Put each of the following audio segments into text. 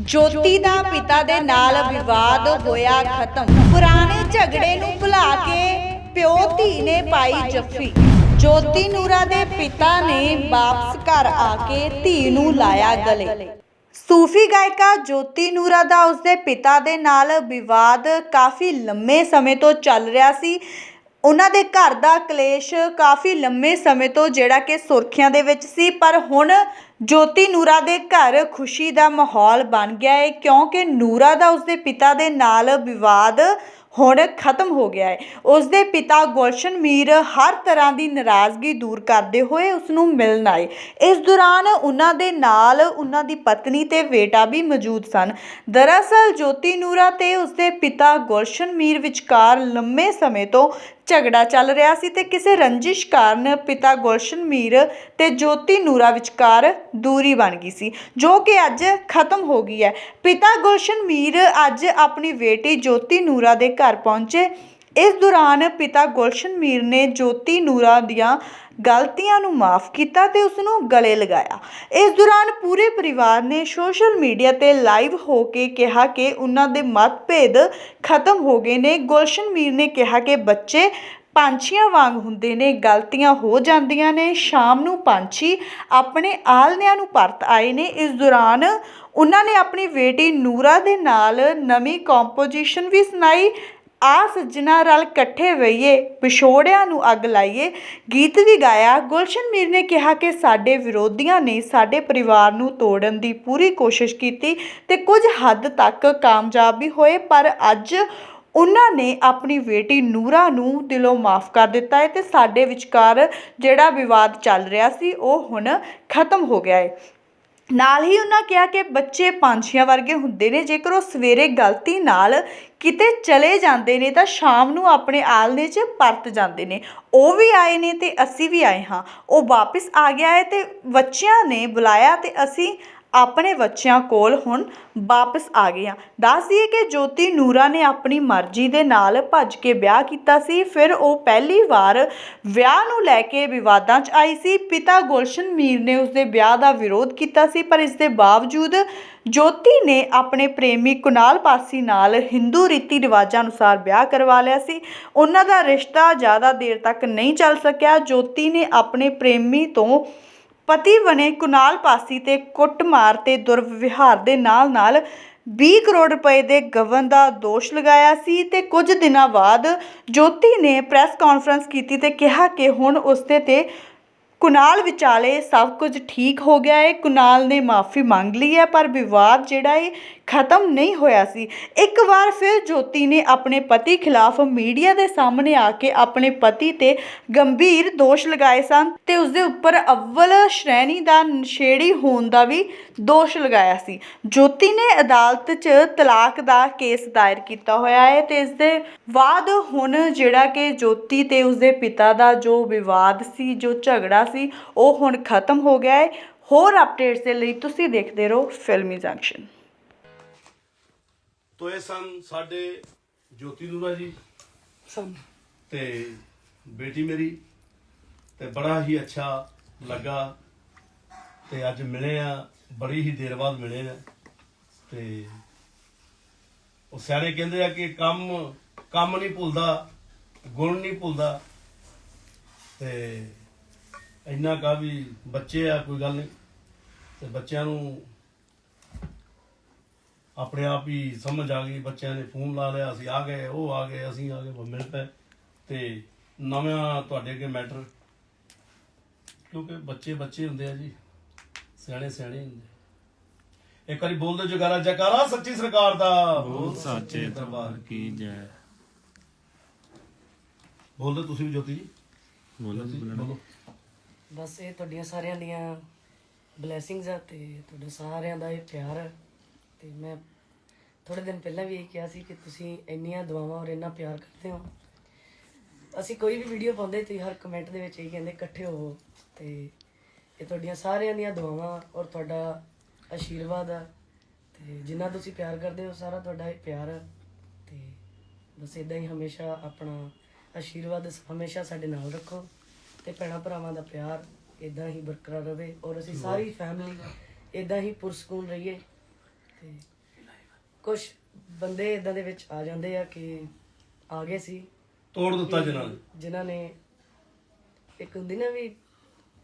ਜੋਤੀ ਦਾ ਪਿਤਾ ਦੇ ਨਾਲ ਵਿਵਾਦ ਹੋਇਆ ਖਤਮ। ਪੁਰਾਣੇ ਝਗੜੇ ਨੂੰ ਭੁਲਾ ਕੇ ਪਿਓ ਧੀ ਨੇ ਪਾਈ ਜੱਫੀ। ਜੋਤੀ ਨੂਰਾ ਦੇ ਪਿਤਾ ਨੇ ਵਾਪਸ ਘਰ ਆ ਕੇ ਧੀ ਨੂੰ ਲਾਇਆ ਗਲੇ। ਸੂਫੀ ਗਾਇਕਾ ਜੋਤੀ ਨੂਰਾ ਦਾ ਉਸਦੇ ਪਿਤਾ ਦੇ ਨਾਲ ਵਿਵਾਦ ਕਾਫੀ ਲੰਮੇ ਸਮੇਂ ਤੋਂ ਚੱਲ ਰਿਹਾ ਸੀ। ਉਹਨਾਂ ਦੇ ਘਰ ਦਾ ਕਲੇਸ਼ ਕਾਫੀ ਲੰਮੇ ਸਮੇਂ ਤੋਂ ਜਿਹੜਾ ਕਿ ਸੁਰਖੀਆਂ ਦੇ ਵਿੱਚ ਸੀ। ਪਰ ਹੁਣ ਜੋਤੀ ਨੂਰਾ ਦੇ ਘਰ ਖੁਸ਼ੀ ਦਾ ਮਾਹੌਲ ਬਣ ਗਿਆ ਹੈ ਕਿਉਂਕਿ ਨੂਰਾ ਦਾ ਉਸਦੇ ਪਿਤਾ ਦੇ ਨਾਲ ਵਿਵਾਦ ਹੁਣ ਖਤਮ ਹੋ ਗਿਆ ਹੈ। ਉਸਦੇ ਪਿਤਾ ਗੁਲਸ਼ਨ ਮੀਰ ਹਰ ਤਰ੍ਹਾਂ ਦੀ ਨਾਰਾਜ਼ਗੀ ਦੂਰ ਕਰਦੇ ਹੋਏ ਉਸ ਨੂੰ ਮਿਲਣ ਆਏ। ਇਸ ਦੌਰਾਨ ਉਹਨਾਂ ਦੇ ਨਾਲ ਉਹਨਾਂ ਦੀ ਪਤਨੀ ਤੇ ਬੇਟਾ ਵੀ ਮੌਜੂਦ ਸਨ। ਦਰਅਸਲ ਜੋਤੀ ਨੂਰਾ ਤੇ ਉਸਦੇ ਪਿਤਾ ਗੁਲਸ਼ਨ ਮੀਰ ਵਿਚਕਾਰ ਲੰਮੇ ਸਮੇਂ ਤੋਂ ਝਗੜਾ ਚੱਲ ਰਿਹਾ ਸੀ ਤੇ ਕਿਸੇ ਰੰਜਿਸ਼ ਕਾਰਨ ਪਿਤਾ ਗੁਲਸ਼ਨ ਮੀਰ ਤੇ ਜੋਤੀ ਨੂਰਾ ਵਿਚਕਾਰ ਦੂਰੀ ਬਣ ਗਈ ਸੀ, ਜੋ ਕਿ ਅੱਜ ਖਤਮ ਹੋ ਗਈ ਹੈ। ਪਿਤਾ ਗੁਲਸ਼ਨ ਮੀਰ ਅੱਜ ਆਪਣੀ ਬੇਟੀ ਜੋਤੀ ਨੂਰਾ ਦੇ ਘਰ ਪਹੁੰਚੇ। ਇਸ ਦੌਰਾਨ ਪਿਤਾ ਗੁਲਸ਼ਨ ਮੀਰ ਨੇ ਜੋਤੀ ਨੂਰਾ ਦੀਆਂ ਗਲਤੀਆਂ ਨੂੰ ਮਾਫ ਕੀਤਾ ਤੇ ਉਸ ਨੂੰ ਗਲੇ ਲਗਾਇਆ। ਇਸ ਦੌਰਾਨ ਪੂਰੇ ਪਰਿਵਾਰ ਨੇ ਸੋਸ਼ਲ ਮੀਡੀਆ ਤੇ ਲਾਈਵ ਹੋ ਕੇ ਕਿਹਾ ਕਿ ਉਹਨਾਂ ਦੇ ਮਤਭੇਦ ਖਤਮ ਹੋ ਗਏ ਨੇ। ਗੁਲਸ਼ਨ ਮੀਰ ਨੇ ਕਿਹਾ ਕਿ ਬੱਚੇ ਪੰਛੀਆਂ ਵਾਂਗ ਹੁੰਦੇ ਨੇ, ਗਲਤੀਆਂ ਹੋ ਜਾਂਦੀਆਂ ਨੇ। ਸ਼ਾਮ ਨੂੰ ਪੰਛੀ ਆਪਣੇ ਆਲਨਿਆਂ ਨੂੰ ਪਰਤ ਆਏ ਨੇ। ਇਸ ਦੌਰਾਨ ਉਹਨਾਂ ਨੇ ਆਪਣੀ ਬੇਟੀ ਨੂਰਾ ਦੇ ਨਾਲ ਨਵੀਂ ਕੰਪੋਜੀਸ਼ਨ ਵੀ ਸੁਣਾਈ। ਆ ਸੱਜਣਾ ਰਲ ਇਕੱਠੇ ਵਈਏ ਵਿਛੋੜਿਆਂ ਨੂੰ ਅੱਗ ਲਾਈਏ, ਗੀਤ ਵੀ ਗਾਇਆ। ਗੁਲਸ਼ਨ ਮੀਰ ਨੇ ਕਿਹਾ ਕਿ ਸਾਡੇ ਵਿਰੋਧੀਆਂ ਨੇ ਸਾਡੇ ਪਰਿਵਾਰ ਨੂੰ ਤੋੜਨ ਦੀ ਪੂਰੀ ਕੋਸ਼ਿਸ਼ ਕੀਤੀ ਤੇ ਕੁਝ ਹੱਦ ਤੱਕ ਕਾਮਯਾਬ ਵੀ ਹੋਏ, ਪਰ ਅੱਜ ਉਹਨਾਂ ਨੇ ਆਪਣੀ ਬੇਟੀ ਨੂਰਾ ਨੂੰ ਦਿਲੋਂ ਮਾਫ ਕਰ ਦਿੱਤਾ ਹੈ ਤੇ ਸਾਡੇ ਵਿਚਕਾਰ ਜਿਹੜਾ ਵਿਵਾਦ ਚੱਲ ਰਿਹਾ ਸੀ, ਉਹ ਹੁਣ ਖਤਮ ਹੋ ਗਿਆ ਹੈ। ਨਾਲ ਹੀ ਉਹਨਾਂ ਕਿਹਾ ਕਿ ਬੱਚੇ ਪੰਛੀਆਂ ਵਰਗੇ ਹੁੰਦੇ ਨੇ, ਜੇਕਰ ਉਹ ਸਵੇਰੇ ਗਲਤੀ ਨਾਲ ਕਿਤੇ ਚਲੇ ਜਾਂਦੇ ਨੇ ਤਾਂ ਸ਼ਾਮ ਨੂੰ ਆਪਣੇ ਆਲਣੇ 'ਚ ਪਰਤ ਜਾਂਦੇ ਨੇ। ਉਹ ਵੀ ਆਏ ਨੇ ਤੇ ਅਸੀਂ ਵੀ ਆਏ ਹਾਂ। ਉਹ ਵਾਪਸ ਆ ਗਿਆ ਹੈ ਤੇ ਬੱਚਿਆਂ ਨੇ ਬੁਲਾਇਆ ਤੇ ਅਸੀਂ ਆਪਣੇ ਬੱਚਿਆਂ ਕੋਲ ਹੁਣ ਵਾਪਸ ਆ ਗਈਆਂ ਹਾਂ ਦੱਸ ਦਈਏ ਕਿ ਜੋਤੀ ਨੂਰਾ ਨੇ ਆਪਣੀ ਮਰਜ਼ੀ ਦੇ ਨਾਲ ਭੱਜ ਕੇ ਵਿਆਹ ਕੀਤਾ ਸੀ। ਫਿਰ ਉਹ ਪਹਿਲੀ ਵਾਰ ਵਿਆਹ ਨੂੰ ਲੈ ਕੇ ਵਿਵਾਦਾਂ 'ਚ ਆਈ ਸੀ। ਪਿਤਾ ਗੁਲਸ਼ਨ ਮੀਰ ਨੇ ਉਸਦੇ ਵਿਆਹ ਦਾ ਵਿਰੋਧ ਕੀਤਾ ਸੀ, ਪਰ ਇਸ ਦੇ ਬਾਵਜੂਦ ਜੋਤੀ ਨੇ ਆਪਣੇ ਪ੍ਰੇਮੀ ਕੁਨਾਲ ਪਾਸੀ ਨਾਲ ਹਿੰਦੂ ਰੀਤੀ ਰਿਵਾਜਾਂ ਅਨੁਸਾਰ ਵਿਆਹ ਕਰਵਾ ਲਿਆ ਸੀ। ਉਹਨਾਂ ਦਾ ਰਿਸ਼ਤਾ ਜ਼ਿਆਦਾ ਦੇਰ ਤੱਕ ਨਹੀਂ ਚੱਲ ਸਕਿਆ। ਜੋਤੀ ਨੇ ਆਪਣੇ ਪ੍ਰੇਮੀ ਤੋਂ ਪਤੀ ਬਣੇ ਕੁਨਾਲ ਪਾਸੀ ਤੇ ਕੁੱਟਮਾਰ ਤੇ ਦੁਰਵਿਵਹਾਰ ਦੇ ਨਾਲ-ਨਾਲ 20 ਕਰੋੜ ਰੁਪਏ ਦੇ ਗਵਨ ਦਾ ਦੋਸ਼ ਲਗਾਇਆ ਸੀ ਤੇ ਕੁਝ ਦਿਨਾਂ ਬਾਅਦ ਜੋਤੀ ਨੇ ਪ੍ਰੈਸ ਕਾਨਫਰੰਸ ਕੀਤੀ ਤੇ ਕਿਹਾ ਕਿ ਹੁਣ ਉਸਦੇ ਤੇ ਕੁਨਾਲ ਵਿਚਾਲੇ ਸਭ ਕੁਝ ਠੀਕ ਹੋ ਗਿਆ ਹੈ ਕੁਨਾਲ ਨੇ ਮਾਫੀ ਮੰਗ ਲਈ ਹੈ, ਪਰ ਵਿਵਾਦ ਜਿਹੜਾ ਹੈ ਖਤਮ ਨਹੀਂ ਹੋਇਆ ਸੀ। ਇੱਕ ਵਾਰ ਫਿਰ ਜੋਤੀ ਨੇ ਆਪਣੇ ਪਤੀ ਖਿਲਾਫ ਮੀਡੀਆ ਦੇ ਸਾਹਮਣੇ ਆ ਕੇ ਆਪਣੇ ਪਤੀ ਤੇ ਗੰਭੀਰ ਦੋਸ਼ ਲਗਾਏ ਸਨ ਤੇ ਉਸ ਦੇ ਉੱਪਰ ਅਵਲ ਸ਼੍ਰੇਣੀ ਦਾ ਨਸ਼ੇੜੀ ਹੋਣ ਦਾ ਵੀ ਦੋਸ਼ ਲਗਾਇਆ ਸੀ। ਜੋਤੀ ਨੇ ਅਦਾਲਤ 'ਚ ਤਲਾਕ ਦਾ ਕੇਸ ਦਾਇਰ ਕੀਤਾ ਹੋਇਆ ਹੈ ਤੇ ਇਸ ਦੇ ਬਾਅਦ ਹੁਣ ਜਿਹੜਾ ਕਿ ਜੋਤੀ ਤੇ ਉਸ ਦੇ ਪਿਤਾ ਦਾ ਜੋ ਵਿਵਾਦ ਸੀ, ਜੋ ਝਗੜਾ ਸੀ, ਉਹ ਹੁਣ ਖਤਮ ਹੋ ਗਿਆ ਹੈ। ਹੋਰ ਅਪਡੇਟਸ ਦੇ ਲਈ ਤੁਸੀਂ ਦੇਖਦੇ ਰਹੋ ਫਿਲਮੀ ਜੰਕਸ਼ਨ। ਤੋ ਇਹ ਸਨ ਸਾਡੇ ਜੋਤੀ ਨੂਰਾ ਜੀ। ਸਨ। ਤੇ ਬੇਟੀ ਮੇਰੀ। ਤੇ ਬੜਾ ਹੀ ਅੱਛਾ ਲੱਗਾ। ਤੇ ਅੱਜ ਮਿਲੇ ਆ ਬੜੀ ਹੀ ਦੇਰ ਬਾਅਦ ਮਿਲੇ ਆ। ਤੇ ਉਹ ਸਿਆਣੇ ਕਹਿੰਦੇ ਆ ਕਿ ਕੰਮ ਕੰਮ ਨਹੀਂ ਭੁੱਲਦਾ ਗੁਣ ਨਹੀਂ ਭੁੱਲਦਾ। ਤੇ ਇੰਨਾ ਕਾ ਵੀ ਬੱਚੇ ਆ ਕੋਈ ਗੱਲ ਨਹੀਂ। ਤੇ ਬੱਚਿਆਂ ਨੂੰ ਆਪਣੇ ਆਪ ਹੀ ਸਮਝ ਆ ਗਈ ਬੱਚਿਆਂ ਨੇ ਫੋਨ ਲਾ ਲਿਆ ਅਸੀਂ ਆ ਗਏ ਉਹ ਆ ਗਏ ਅਸੀਂ ਆ ਗਏ ਉਹ ਮਿਲ ਪਏ। ਤੇ ਨਵਾਂ ਤੁਹਾਡੇ ਅੱਗੇ ਮੈਟਰ ਕਿਉਂਕਿ ਬੱਚੇ ਬੱਚੇ ਹੁੰਦੇ ਆ ਜੀ ਸਿਆਣੇ ਸਿਆਣੇ ਹੁੰਦੇ ਇੱਕ ਵਾਰੀ ਬੋਲ ਦਿਓ ਜਗਾਰਾ ਜਕਾਰਾ ਸੱਚੀ ਸਰਕਾਰ ਦਾ। ਬੋਲ ਸਾਚੇ ਦਰਬਾਰ ਕੀ ਜੈ। ਬੋਲ ਦਿਓ ਤੁਸੀਂ ਵੀ ਜੋਤੀ ਜੀ। ਬੋਲੋ ਜੀ। ਬੋਲੋ। ਬਸ ਇਹ ਤੁਹਾਡੀਆਂ ਸਾਰਿਆਂ ਦੀਆਂ ਬਲੇਸਿੰਗਸ ਆ ਤੇ ਤੁਹਾਡੇ ਸਾਰਿਆਂ ਦਾ ਇਹ ਪਿਆਰ ਆ। ਤੇ ਮੈਂ ਥੋੜੇ ਦਿਨ ਪਹਿਲਾਂ ਵੀ ਇਹ ਕਿਹਾ ਸੀ ਕਿ ਤੁਸੀਂ ਇੰਨੀਆਂ ਦੁਆਵਾਂ ਔਰ ਇੰਨਾ ਪਿਆਰ ਕਰਦੇ ਹੋ। ਅਸੀਂ ਕੋਈ ਵੀ ਵੀਡੀਓ ਪਾਉਂਦੇ ਤੇ ਹਰ ਕਮੈਂਟ ਦੇ ਵਿੱਚ ਇਹ ਕਹਿੰਦੇ ਇਕੱਠੇ ਹੋਵੋ। ਤੇ ਇਹ ਤੁਹਾਡੀਆਂ ਸਾਰਿਆਂ ਦੀਆਂ ਦੁਆਵਾਂ ਔਰ ਤੁਹਾਡਾ ਆਸ਼ੀਰਵਾਦ ਆ। ਤੇ ਜਿੰਨਾ ਤੁਸੀਂ ਪਿਆਰ ਕਰਦੇ ਹੋ ਸਾਰਾ ਤੁਹਾਡਾ ਇਹ ਪਿਆਰ ਆ। ਤੇ ਬਸ ਇਦਾਂ ਹੀ ਹਮੇਸ਼ਾ ਆਪਣਾ ਆਸ਼ੀਰਵਾਦ ਹਮੇਸ਼ਾ ਸਾਡੇ ਨਾਲ ਰੱਖੋ ਤੇ ਭੈਣਾਂ ਭਰਾਵਾਂ ਦਾ ਪਿਆਰ ਇਦਾਂ ਹੀ ਬਰਕਰਾਰ ਰਵੇ ਔਰ ਅਸੀਂ ਸਾਰੀ ਫੈਮਿਲੀ ਇਦਾਂ ਹੀ ਪੁਰਸਕੂਨ ਰਹੀਏ। ਤੇ ਕੁਝ ਬੰਦੇ ਇਦਾਂ ਦੇ ਵਿੱਚ ਆ ਜਾਂਦੇ ਆ ਕਿ ਆ ਗਏ ਸੀ। ਤੋੜ ਦਿੱਤਾ ਜਿਨ੍ਹਾਂ ਨੇ। ਜਿਨ੍ਹਾਂ ਨੇ ਇੱਕ ਹੁੰਦੀ ਨਾ ਵੀ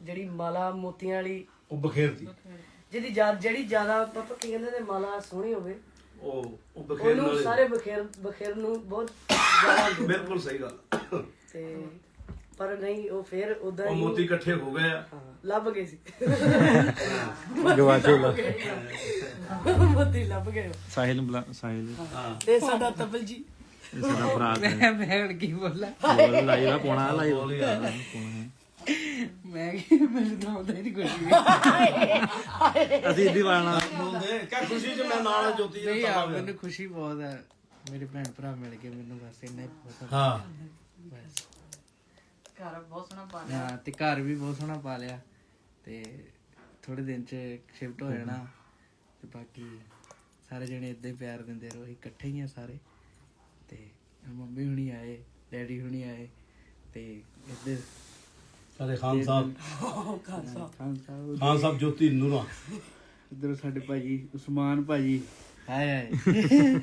ਜਿਹੜੀ ਮਾਲਾ ਮੋਤੀਆਂ ਵਾਲੀ ਉਹ ਬਖੇਰਤੀ। ਜਿਹਦੀ ਜ਼ਿਆ- ਜਿਹੜੀ ਜ਼ਿਆਦਾ ਪਾਪਾ ਕੀ ਕਹਿੰਦੇ ਨੇ ਮਾਲਾ ਸੋਹਣੀ ਹੋਵੇ ਉਹ ਉਹ ਬਖੇਰਨ ਉਹਨੂੰ ਵਾਲੇ। ਸਾਰੇ ਬਖੇਰ ਬਖੇਰ ਨੂੰ ਬਹੁਤ ਜ਼ਿਆਦਾ ਹੁੰਦੇ। ਬਿਲਕੁਲ ਸਹੀ ਗੱਲ ਤੇ ਪਰ ਨਹੀਂ ਉਹ ਫੇਰ ਉਦਾਂ ਉਹ ਹੀ ਮੋਤੀ ਇਕੱਠੇ ਹੋ ਗਏ ਆ। ਹਾਂ, ਲੱਭ ਗਏ ਸੀ। ਗਵਾਚੇ ਮੋਤੀ ਲੱਭ ਗਏ ਸਾਹਿਲ ਨੂੰ ਬੁਲਾ ਸਾਹਿਲ। ਤੇ ਸਾਡਾ ਤਬਲ ਜੀ। ਇਹ ਸਾਡਾ ਭਰਾ ਤੇ। ਮੈਂ ਮੈਂ ਹੁਣ ਕੀ ਬੋਲਾਂ। ਬੋਲ ਲਾਈ ਦਾ ਪੋਣਾ ਲਾਈ ਬੋਲ ਯਾਰ। ਮੈਂ ਕੀ ਮੈਨੂੰ ਤਾਂ ਆਉਂਦਾ ਹੀ ਨਹੀਂ ਕੁਝ ਵੀ। ਅਸੀਂ ਇੱਦੀ ਵਾਲਣਾ ਬੋਲਦੇ ਕਿਆ ਖੁਸ਼ੀ ਚ ਮੈਂ ਨਾਲ ਆ ਜੋਤੀ ਜੀ ਨਹੀਂ ਦਾ ਆ। ਪਤਾ ਮੈਨੂੰ ਖੁਸ਼ੀ ਬਹੁਤ ਹੈ ਮੇਰੇ ਭੈਣ ਭਰਾ ਮਿਲ ਕੇ ਮੈਨੂੰ ਬਸ ਇੰਨਾ ਹੀ ਬਹੁਤ ਆ। ਹਾਂ। ਬਸ। ਘਰ ਬਹੁਤ ਸੋਹਣਾ ਬਣ ਹਾਂ ਤੇ ਘਰ ਵੀ ਬਹੁਤ ਸੋਹਣਾ ਪਾ ਲਿਆ। ਤੇ ਥੋੜੇ ਦਿਨ ਚ ਸ਼ਿਫਟ ਹੋ ਜਾਣਾ। ਤੇ ਬਾਕੀ ਸਾਰੇ ਜਣੇ ਇਦਾਂ ਹੀ ਪਿਆਰ ਦਿੰਦੇ ਰਹੋ ਅਸੀਂ ਇਕੱਠੇ ਹੀ ਆ ਸਾਰੇ। ਤੇ ਮੰਮੀ ਹੁਣੀ ਆਏ ਡੈਡੀ ਹੁਣੀ ਆਏ ਤੇ ਇੱਧਰ ਸਾਡੇ ਖਾਨ ਸਾਹਿਬ। ਖਾਨ ਸਾਹਿਬ। ਖਾਨ ਸਾਹਿਬ ਜੋਤੀ ਨੂਰਾ। ਇੱਧਰ ਸਾਡੇ ਭਾਜੀ ਉਸਮਾਨ ਭਾਜੀ। ਹਾਏ ਹਾਏ।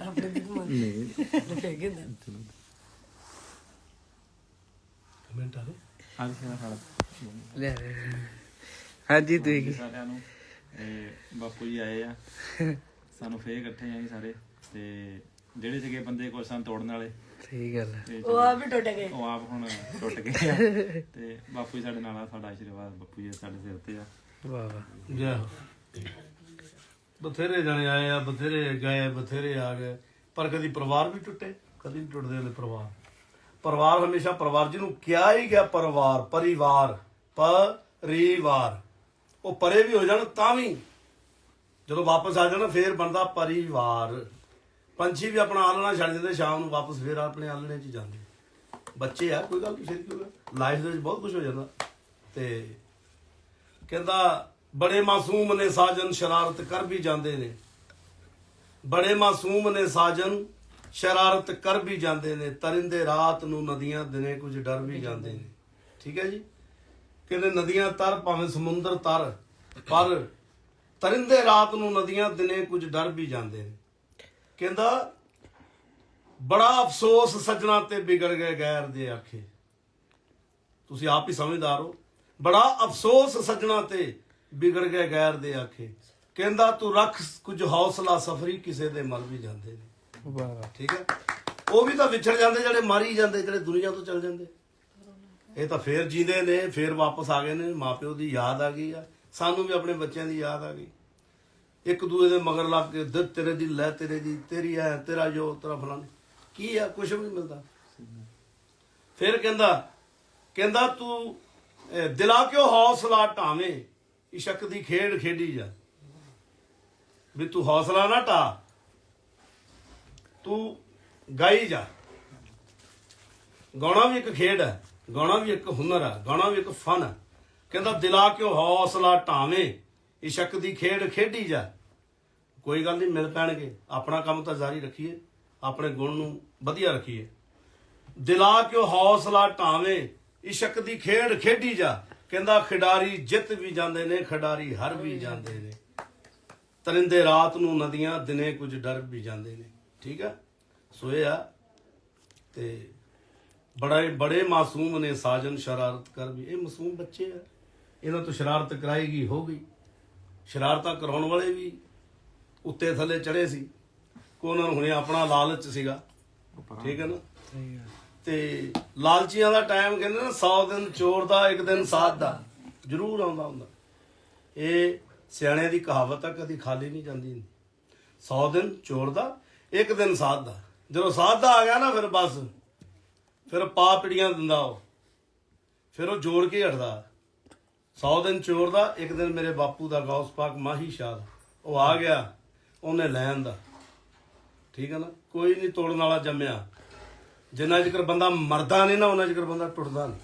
ਆਪਣੇ ਵੀ ਨਹੀਂ। ਫੇਕ ਗਏ ਕਮੈਂਟ ਆ ਰਹੇ? ਸਾਡਾ। ਹਾਂਜੀ ਤੁਸੀਂ। ਕੀ ਸਾਰਿਆਂ ਨੂੰ ਬਾਪੂ ਜੀ ਆਏ ਆ। ਸਾਨੂੰ ਫੇਰ ਇਕੱਠੇ ਆਂ ਸਾਰੇ ਤੇ ਜਿਹੜੇ ਸੀਗੇ ਬੰਦੇ ਕੋਲ ਸਨ ਤੋੜਨ ਵਾਲੇ। ਸਹੀ ਗੱਲ ਹੈ ਉਹ ਆ ਵੀ ਟੁੱਟ ਗਏ। ਉਹ ਆਪ ਹੁਣ ਟੁੱਟ ਗਏ ਆ। ਤੇ ਬਾਪੂ ਜੀ ਸਾਡੇ ਨਾਲ ਆ ਸਾਡਾ ਆਸ਼ੀਰਵਾਦ ਬਾਪੂ ਜੀ ਸਾਡੇ ਸਿਰ ਤੇ ਆ। ਵਾਹ ਵਾਹ। ਜੈ। ਬਥੇਰੇ ਜਣੇ ਆਏ ਆ ਬਥੇਰੇ ਗਏ ਬਥੇਰੇ ਆ ਗਏ। ਪਰ ਕਦੀ ਪਰਿਵਾਰ ਵੀ ਟੁੱਟੇ ਕਦੀ ਨਹੀਂ ਟੁੱਟਦੇ ਨੇ ਪਰਿਵਾਰ। ਪਰਿਵਾਰ ਹਮੇਸ਼ਾ ਪਰਿਵਾਰ ਜਿਹਨੂੰ ਕਿਹਾ ਹੀ ਗਿਆ ਪਰਿਵਾਰ ਪਰਿਵਾਰ ਪਰਿਵਾਰ। ਉਹ ਪਰੇ ਵੀ ਹੋ ਜਾਣ ਤਾਂ ਵੀ। ਜਦੋਂ ਵਾਪਸ ਆ ਜਾਣ ਫੇਰ ਬਣਦਾ ਪਰਿਵਾਰ। ਪੰਛੀ ਵੀ ਆਪਣਾ ਆਲਣਾ ਛੱਡ ਦਿੰਦੇ ਸ਼ਾਮ ਨੂੰ ਵਾਪਸ ਫੇਰ ਆਪਣੇ ਆਲਣੇ 'ਚ ਜਾਂਦੇ। ਬੱਚੇ ਆ ਕੋਈ ਗੱਲ ਕਿਸੇ ਦੀ ਲਾਈਫ ਦੇ ਵਿੱਚ ਬਹੁਤ ਕੁਝ ਹੋ ਜਾਂਦਾ। ਤੇ ਕਹਿੰਦਾ ਬੜੇ ਮਾਸੂਮ ਨੇ ਸਾਜਨ ਸ਼ਰਾਰਤ ਕਰ ਵੀ ਜਾਂਦੇ ਨੇ। ਬੜੇ ਮਾਸੂਮ ਨੇ ਸਾਜਨ ਸ਼ਰਾਰਤ ਕਰ ਵੀ ਜਾਂਦੇ ਨੇ। ਤਰਿੰਦੇ ਰਾਤ ਨੂੰ ਨਦੀਆਂ ਦਿਨੇ ਕੁਝ ਡਰ ਵੀ ਜਾਂਦੇ ਨੇ। ਠੀਕ ਹੈ ਜੀ? ਕਹਿੰਦੇ ਨਦੀਆਂ ਤਰ ਭਾਵੇਂ ਸਮੁੰਦਰ ਤਰ ਪਰ ਤਰਿੰਦੇ ਰਾਤ ਨੂੰ ਨਦੀਆਂ ਦਿਨੇ ਕੁਝ ਡਰ ਵੀ ਜਾਂਦੇ ਨੇ। ਕਹਿੰਦਾ ਬੜਾ ਅਫਸੋਸ ਸੱਜਣਾ ਤੇ ਵਿਗੜ ਗਏ ਗੈਰ ਦੇ ਆਖੇ। ਤੁਸੀਂ ਆਪ ਹੀ ਸਮਝਦਾਰ ਹੋ। ਬੜਾ ਅਫਸੋਸ ਸੱਜਣਾ ਤੇ ਵਿਗੜ ਗਏ ਗੈਰ ਦੇ ਆਖੇ। ਕਹਿੰਦਾ ਤੂੰ ਰੱਖ ਕੁਝ ਹੌਸਲਾ ਸਫਰੀ ਕਿਸੇ ਦੇ ਮਰ ਵੀ ਜਾਂਦੇ ਨੇ। ਵਾਹ। ਠੀਕ ਹੈ? ਉਹ ਵੀ ਤਾਂ ਵਿਛੜ ਜਾਂਦੇ ਜਿਹੜੇ ਮਾਰੀ ਜਾਂਦੇ ਜਿਹੜੇ ਦੁਨੀਆ ਤੋਂ ਚਲ ਜਾਂਦੇ। ਇਹ ਤਾਂ ਫੇਰ ਜੀਂਦੇ ਨੇ ਫੇਰ ਵਾਪਸ ਆ ਗਏ ਨੇ ਮਾਪਿਓ ਦੀ ਯਾਦ ਆ ਗਈ ਆ। ਸਾਨੂੰ ਵੀ ਆਪਣੇ ਬੱਚਿਆਂ ਦੀ ਯਾਦ ਆ ਗਈ। ਇੱਕ ਦੂਜੇ ਦੇ ਮਗਰ ਲੱਗ ਕੇ ਦਿੱਤ ਤੇਰੇ ਦੀ ਲੈ ਤੇਰੇ ਦੀ ਤੇਰੀ ਐ ਤੇਰਾ ਜੋ ਤੇਰਾ ਫਲਾਣੇ। ਕੀ ਆ? ਕੁਝ ਵੀ ਨਹੀਂ ਮਿਲਦਾ। ਫਿਰ ਕਹਿੰਦਾ ਕਹਿੰਦਾ ਤੂੰ ਅਹ, ਦਿਲਾ ਕਿਉਂ ਹੌਸਲਾ ਢਾਵੇਂ ਇਸ਼ਕ ਦੀ ਖੇਡ ਖੇਡੀ ਜਾ। ਵੀ ਤੂੰ ਹੌਸਲਾ ਨਾ ਢਾ। ਤੂੰ ਗਾਈ ਜਾ। ਗਾਉਣਾ ਵੀ ਇੱਕ ਖੇਡ ਹੈ ਗਾਉਣਾ ਵੀ ਇੱਕ ਹੁਨਰ ਹੈ ਗਾਉਣਾ ਵੀ ਇੱਕ ਫਨ ਹੈ ਕਹਿੰਦਾ ਦਿਲਾ ਕਿਉਂ ਹੌਸਲਾ ਢਾਵੇਂ ਇਸ਼ਕ ਦੀ ਖੇਡ ਖੇਡੀ ਜਾ। ਕੋਈ ਗੱਲ ਨਹੀਂ ਮਿਲ ਪੈਣਗੇ। ਆਪਣਾ ਕੰਮ ਤਾਂ ਜਾਰੀ ਰੱਖੀਏ ਆਪਣੇ ਗੁਣ ਨੂੰ ਵਧੀਆ ਰੱਖੀਏ। ਦਿਲਾ ਕਿਉਂ ਹੌਸਲਾ ਢਾਵੇਂ ਇਸ਼ਕ ਦੀ ਖੇਡ ਖੇਡੀ ਜਾ। ਕਹਿੰਦਾ ਖਿਡਾਰੀ ਜਿੱਤ ਵੀ ਜਾਂਦੇ ਨੇ ਖਿਡਾਰੀ ਹਾਰ ਵੀ ਜਾਂਦੇ ਨੇ। ਤਰਿੰਦੇ ਰਾਤ ਨੂੰ ਨਦੀਆਂ ਦਿਨੇ ਕੁਝ ਡਰ ਵੀ ਜਾਂਦੇ ਨੇ। ਠੀਕ ਆ? ਸੋ ਇਹ ਆ ਤੇ ਬੜੇ ਬੜੇ ਮਾਸੂਮ ਨੇ ਸਾਜਨ ਸ਼ਰਾਰਤ ਕਰ ਵੀ। ਇਹ ਮਾਸੂਮ ਬੱਚੇ ਆ। ਇਹਨਾਂ ਤੋਂ ਸ਼ਰਾਰਤ ਕਰਾਏਗੀ ਹੋ ਗਈ ਸ਼ਰਾਰਤਾਂ ਕਰਾਉਣ ਵਾਲੇ ਵੀ ਉੱਤੇ ਥੱਲੇ ਚੜੇ ਸੀ। ਕੋ ਉਹਨਾਂ ਨੂੰ ਹੁਣੇ ਆਪਣਾ ਲਾਲਚ ਸੀਗਾ। ਠੀਕ ਹੈ ਨਾ? ਤੇ ਲਾਲਚੀਆਂ ਦਾ ਟਾਈਮ ਕਹਿੰਦੇ ਨਾ 100 ਦਿਨ ਚੋਰ ਦਾ ਇੱਕ ਦਿਨ ਸਾਧ ਦਾ। ਜ਼ਰੂਰ ਆਉਂਦਾ ਹੁੰਦਾ। ਇਹ ਸਿਆਣਿਆਂ ਦੀ ਕਹਾਵਤ ਆ ਕਦੀ ਖਾਲੀ ਨਹੀਂ ਜਾਂਦੀ। 100 ਦਿਨ ਚੋਰ ਦਾ ਇੱਕ ਦਿਨ ਸਾਧ ਦਾ। ਜਦੋਂ ਸਾਧ ਦਾ ਆ ਗਿਆ ਨਾ ਫਿਰ ਬਸ ਫਿਰ ਪਾ ਪਿੜੀਆਂ ਦਿੰਦਾ ਉਹ। ਫਿਰ ਉਹ ਜੋੜ ਕੇ ਹਟਦਾ। 100 ਦਿਨ ਚੋਰ ਦਾ ਇੱਕ ਦਿਨ ਮੇਰੇ ਬਾਪੂ ਦਾ ਗੌਸ ਪਾਕ ਮਾਹੀ ਸ਼ਾਹ। ਉਹ ਆ ਗਿਆ ਉਹਨੇ ਲੈਣ ਦਾ ਠੀਕ ਹੈ ਨਾ? ਕੋਈ ਨਹੀਂ ਤੋੜਨ ਵਾਲਾ ਜੰਮਿਆ। ਜਿੰਨਾ ਚਿਰ ਬੰਦਾ ਮਰਦਾ ਨਹੀਂ ਨਾ ਉਹਨਾਂ ਚਿਰ ਬੰਦਾ ਟੁੱਟਦਾ ਨਹੀਂ।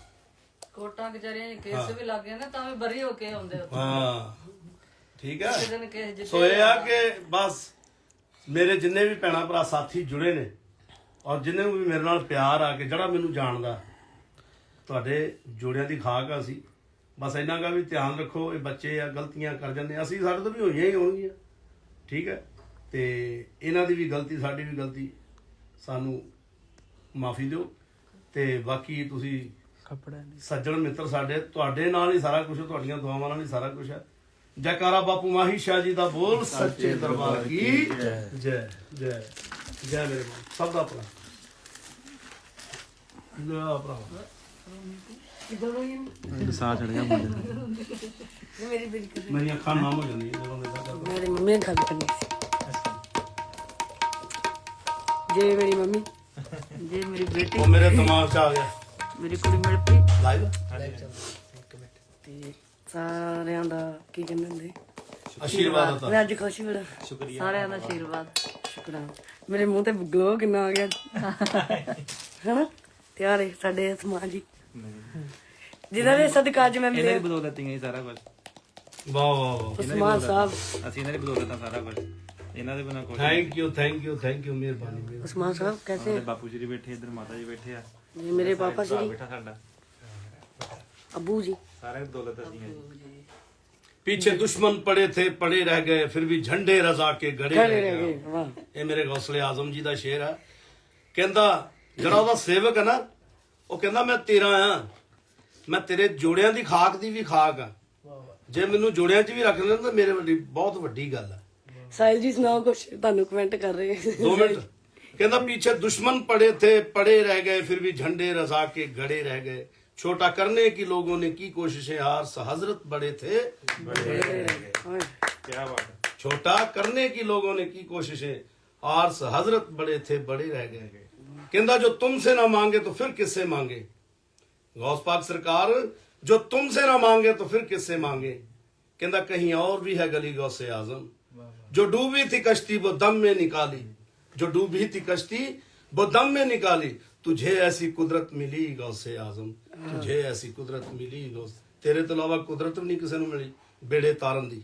ਕੋਟਾਂ ਕਚਰੀਆਂ 'ਚ ਕੇਸ ਵੀ ਲੱਗ ਨਾ ਤਾਂ ਵੀ ਬਰੀ ਹੋ ਕੇ ਆਉਂਦੇ ਉੱਥੇ। ਹਾਂ। ਠੀਕ ਹੈ ਸੋ ਇਹ ਆ ਕਿ ਬਸ ਮੇਰੇ ਜਿੰਨੇ ਵੀ ਭੈਣਾ ਭਰਾ ਸਾਥੀ ਜੁੜੇ ਨੇ ਔਰ ਜਿੰਨੇ ਨੂੰ ਵੀ ਮੇਰੇ ਨਾਲ ਪਿਆਰ ਆ ਕੇ ਜਿਹੜਾ ਮੈਨੂੰ ਜਾਣਦਾ ਤੁਹਾਡੇ ਜੋੜਿਆਂ ਦੀ ਖਾਕ ਆ ਸੀ ਬਸ ਇੰਨਾ ਕਾ ਵੀ ਧਿਆਨ ਰੱਖੋ ਇਹ ਬੱਚੇ ਆ ਗਲਤੀਆਂ ਕਰ ਜਾਂਦੇ ਆ। ਅਸੀਂ ਸਾਡੇ ਤੋਂ ਵੀ ਹੋਈਆਂ ਹੀ ਹੋਣਗੀਆਂ। ਠੀਕ ਹੈ? ਤੇ ਇਹਨਾਂ ਦੀ ਵੀ ਗਲਤੀ ਸਾਡੀ ਵੀ ਗਲਤੀ ਸਾਨੂੰ ਮਾਫੀ ਦਿਓ। ਤੇ ਬਾਕੀ ਤੁਸੀਂ ਕੱਪੜਾ ਨਹੀਂ ਸੱਜਣ ਮਿੱਤਰ ਸਾਡੇ ਤੁਹਾਡੇ ਨਾਲ ਹੀ ਸਾਰਾ ਕੁਝ ਤੁਹਾਡੀਆਂ ਦੁਆਵਾਂ ਨਾਲ ਹੀ ਸਾਰਾ ਕੁਝ ਹੈ। ਜੈਕਾਰਾ ਬਾਪੂ ਮਾਹੀ ਸ਼ਾਹ ਜੀ ਦਾ ਬੋਲ ਸੱਚੇ ਦਰਬਾਰ ਕੀ? ਜੈ ਜੈ। ਜੈ ਮੇਰੇ ਬਾਪ ਸਭ ਦਾ ਭਲਾ। ਜੈ ਭਰਾ। ਸਾਹ ਚੜ ਗਿਆ ਮੁੰਡੇ ਨੂੰ। ਮੇਰੀ ਬਿਲਕੁਲ ਮੇਰੀਆਂ ਅੱਖਾਂ ਨਾਮ ਹੋ ਜਾਂਦੀਆਂ ਜਦੋਂ ਮੈਂ ਇਦਾਂ ਕਰਦਾ। ਮੇਰੀ ਮੰਮੀ ਨਾਲ ਗੱਲ ਕਰਨੀ ਸੀ ਜੇ ਮੇਰੀ ਮੰਮੀ ਜੇ ਮੇਰੀ ਬੇਟੀ ਉਹ ਮੇਰੇ ਦਿਮਾਗ 'ਚ ਆ ਗਿਆ। ਮੇਰੀ ਕੁੜੀ ਮਿਲ ਪਈ। ਲਾਈਵ? ਤੇ ਸਾਰਿਆਂ ਦਾ ਕੀ ਕਹਿੰਦੇ ਹੁੰਦੇ? ਆਸ਼ੀਰਵਾਦ ਦਿੱਤਾ ਮੈਂ ਅੱਜ ਖੁਸ਼ੀ ਬੜਾ ਸਾਰਿਆਂ ਦਾ ਆਸ਼ੀਰਵਾਦ। ਸ਼ੁਕਰਾਨ ਮੇਰੇ ਮੂੰਹ ਤੇ ਗਲੋ ਕਿੰਨਾ ਆ ਗਿਆ। ਹਨਾ? ਤੇ ਆਹ ਦੇਖ ਸਾਡੇ ਸਮਾਜ ਜੀ। ਜਿਹਨਾਂ ਦੇ ਸਦਕਾ ਅੱਜ ਮੈਂ ਇਹਨਾਂ ਮਿਲਿਆ ਦੀ ਬਦੌਲਤ ਹੀ ਹੈ ਸਾਰਾ ਕੁਝ ਵਾਹ ਵਾਹ ਵਾਹ। ਉਸਮਾਨ ਸਾਹਿਬ ਅਸੀਂ ਇਹਨਾਂ ਦੀ ਬਦੌਲਤ ਆ ਸਾਰਾ ਕੁਝ ਇਹਨਾਂ ਦੇ ਬਿਨਾਂ ਕੁਝ thank you thank you thank you ਮਿਹਰਬਾਨੀ ਮਿਹਰਬਾਨੀ। ਉਸਮਾਨ ਸਾਹਿਬ ਕੈਸੇ ਤੇ ਬਾਪੂ ਜੀ ਬੈਠੇ ਇੱਧਰ ਮਾਤਾ ਜੀ ਬੈਠੇ ਆ। ਜੀ ਮੇਰੇ ਪਾਪਾ ਭਰਾ ਜੀ। ਬੈਠਾ ਸਾਡਾ। ਅੱਬੂ ਜੀ। ਸਾਰਿਆਂ ਦੀ ਬਦੌਲਤ ਅਸੀਂ ਹਾਂ ਜੀ। पीछे दुश्मन पड़े थे पड़े रह गए फिर भी झंडे रजा के गड़े रह ਰਹਿ गए ਗਏ ਵਾਹ ਇਹ ਮੇਰੇ ਗੌਸਲੇ ਆਜ਼ਮ ਜੀ ਦਾ ਸ਼ੇਰ ਹੈ ਕਹਿੰਦਾ ਜਿਹੜਾ ਉਹਦਾ ਸੇਵਕ ਹੈ ਨਾ ਉਹ ਕਹਿੰਦਾ ਮੈਂ ਤੇਰਾ ਆ ਮੈਂ ਤੇਰੇ ਜੋੜਿਆਂ ਦੀ ਖਾਕ ਦੀ ਵੀ ਖਾਕ ਆ ਜੇ ਮੈਨੂੰ ਜੋੜਿਆਂ 'ਚ ਵੀ ਰੱਖ ਲੈਣ ਤਾਂ ਮੇਰੇ ਵੱਡੀ ਬਹੁਤ ਵੱਡੀ ਗੱਲ ਹੈ ਸਾਹਿਲ ਜੀ ਸੁਣਾਓ ਕੁਛ ਤੁਹਾਨੂੰ ਕਮੈਂਟ ਕਰ ਰਹੇ दो मिनट कहना पीछे दुश्मन पड़े थे पड़े रह गए फिर भी झंडे रजा के गड़े रह गए छोटा करने की लोगों ने की कोशिशें हार हजरत बड़े थे ਓਏ, ਕੀ ਬਾਤ ਹੈ छोटा करने की लोगों ने की कोशिशें आर्स हजरत बड़े थे बड़े रह गए कहता जो तुमसे ना मांगे तो फिर किससे मांगे गौस पाक सरकार जो तुमसे ना मांगे तो फिर किससे मांगे कहता कहीं और भी है गली गौसे आजम जो डूबी थी कश्ती वो दम में निकाली जो डूबी थी कश्ती वो दम में निकाली तुझे ऐसी कुदरत मिली गौसे आजम ਤੁਝੇ ਐਸੀ ਕੁਦਰਤ ਮਿਲੀ ਦੋਸਤ ਤੇਰੇ ਤੋਂ ਇਲਾਵਾ ਕੁਦਰਤ ਵੀ ਨਹੀਂ ਕਿਸੇ ਨੂੰ ਮਿਲੀ, ਬੇੜੇ ਤਾਰਨ ਦੀ।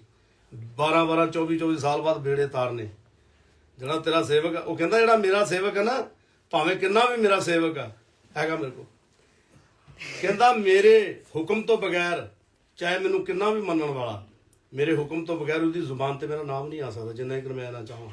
12 12 24 ਸਾਲ ਬਾਅਦ ਬੇੜੇ ਤਾਰਨੇ। ਜਿਹੜਾ ਤੇਰਾ ਸੇਵਕ ਉਹ ਕਹਿੰਦਾ ਜਿਹੜਾ ਮੇਰਾ ਸੇਵਕ ਹੈ ਨਾ, ਭਾਵੇਂ ਕਿੰਨਾ ਵੀ ਮੇਰਾ ਸੇਵਕ ਆ, ਹੈਗਾ ਮੇਰੇ ਕੋ ਕਹਿੰਦਾ ਮੇਰੇ ਹੁਕਮ ਤੋਂ ਬਗੈਰ, ਚਾਹੇ ਮੈਨੂੰ ਕਿੰਨਾ ਵੀ ਮੰਨਣ ਵਾਲਾ, ਮੇਰੇ ਹੁਕਮ ਤੋਂ ਬਗੈਰ ਉਹਦੀ ਜ਼ੁਬਾਨ ਤੇ ਮੇਰਾ ਨਾਮ ਨਹੀਂ ਆ ਸਕਦਾ, ਜਿੰਨਾ ਕਿ ਮੈਂ ਨਾ ਚਾਹਾਂ।